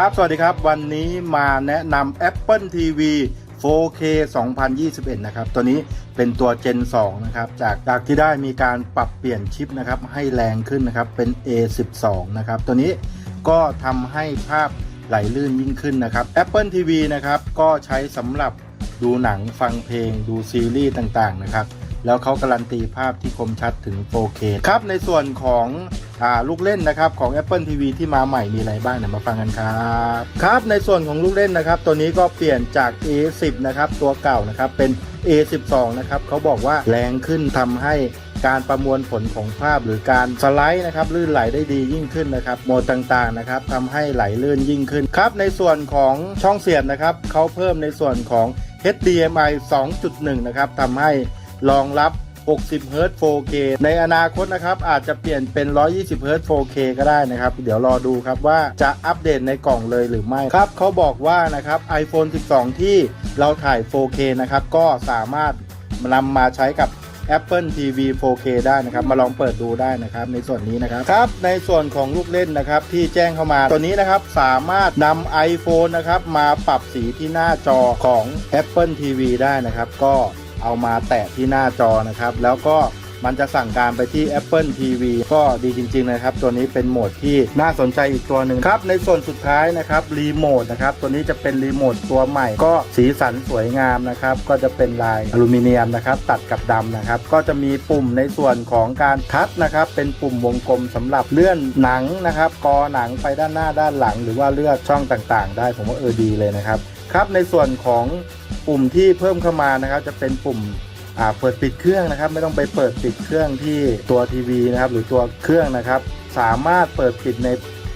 ครับ สวัสดีครับ วันนี้มาแนะนำ Apple TV 4K 2021 นะครับ ตัวนี้เป็นตัว Gen 2 นะครับ จากจากที่ได้มีการปรับเปลี่ยนชิปนะครับ ให้แรงขึ้นนะครับ เป็น A12 นะครับ ตัวนี้ก็ทำให้ภาพไหลลื่นยิ่งขึ้นนะครับ Apple TV นะครับ ก็ใช้สำหรับดูหนังฟังเพลงดูซีรีส์ต่างๆ นะครับ แล้วเขาการันตีภาพที่คมชัดถึง 4K ครับ ในส่วนของ ลูกเล่นนะครับของ Apple TV ที่มาใหม่มีอะไรบ้างเนี่ยมาฟังกันครับครับ ในส่วนของลูกเล่นนะครับ ตัวนี้ก็เปลี่ยนจาก A10 นะครับตัวเก่านะครับเป็น A12 นะครับเขาบอกว่าแรงขึ้นทำให้การประมวลผลของภาพหรือการสไลด์นะครับลื่นไหลได้ดียิ่งขึ้นนะครับโหมดต่างๆนะครับทำให้ไหลลื่นยิ่งขึ้นครับ ในส่วนของช่องเสียบนะครับเขาเพิ่มในส่วนของ HDMI 2.1 นะครับทำให้รองรับ 60 Hz 4K ในอนาคตนะครับอาจจะเปลี่ยนเป็น 120 Hz 4K ก็ได้นะครับ เดี๋ยวรอดูครับว่าจะอัปเดตในกล่องเลยหรือไม่ครับเขาบอกว่านะครับ iPhone 12 ที่เราถ่าย 4K นะครับก็สามารถนำมาใช้กับ Apple TV 4K ได้นะครับ มาลองเปิดดูได้นะครับ ในส่วนนี้นะครับครับ ในส่วนของลูกเล่นนะครับที่แจ้งเข้ามาตัวนี้นะครับสามารถนำ iPhone นะครับมาปรับสีที่หน้าจอของ Apple TV ได้นะครับ ก็ เอามาแตะที่หน้าจอนะครับ แล้วก็มันจะสั่งการไปที่ Apple TV ก็ดีจริง ๆ นะครับ ตัวนี้เป็นโหมดที่น่าสนใจอีกตัวหนึ่งครับ ในส่วนสุดท้ายนะครับรีโมทนะครับ ตัวนี้จะเป็นรีโมทตัวใหม่ ก็สีสันสวยงามนะครับ ก็จะเป็นลายอลูมิเนียมนะครับ ตัดกับดำนะครับ ก็จะมีปุ่มในส่วนของการทัชนะครับ เป็นปุ่มวงกลมสำหรับเลื่อนหนังนะครับ กอหนังไปด้านหน้าด้านหลัง หรือว่าเลือกช่องต่างๆ ได้ผมว่าเออดีเลยนะครับครับในส่วนของ ปุ่มที่เพิ่มเข้ามานะครับ จะเป็นปุ่มอ่าเปิดปิดเครื่องนะครับ ไม่ต้องไปเปิดปิดเครื่องที่ตัวทีวีนะครับ หรือตัวเครื่องนะครับ สามารถเปิดปิดใน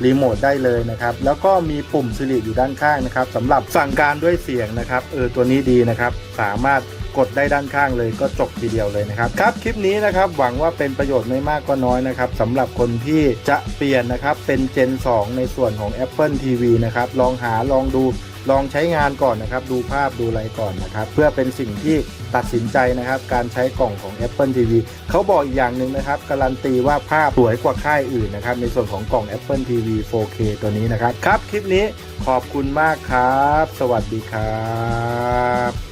รีโมทได้เลยนะครับ แล้วก็มีปุ่มสิริอยู่ด้านข้างนะครับสำหรับสั่งการด้วยเสียงนะครับเออตัวนี้ดีนะครับ สามารถกดได้ด้านข้างเลยก็จบทีเดียวเลยนะครับครับคลิปนี้นะครับหวังว่าเป็นประโยชน์ไม่มากก็น้อยนะครับสำหรับคนที่จะเปลี่ยนนะครับเป็น Gen 2 ในส่วนของ Apple TV นะครับลองหาลองดู ลองใช้งานก่อนนะครับ ดูภาพดูอะไรก่อนนะครับ เพื่อเป็นสิ่งที่ตัดสินใจนะครับ การใช้กล่องของ Apple TV เขาบอกอีกอย่างหนึ่งนะครับ การันตีว่าภาพสวยกว่าค่ายอื่นนะครับ ในส่วนของกล่อง Apple TV 4K ตัวนี้นะครับ ครับ คลิปนี้ขอบคุณมากครับ สวัสดีครับ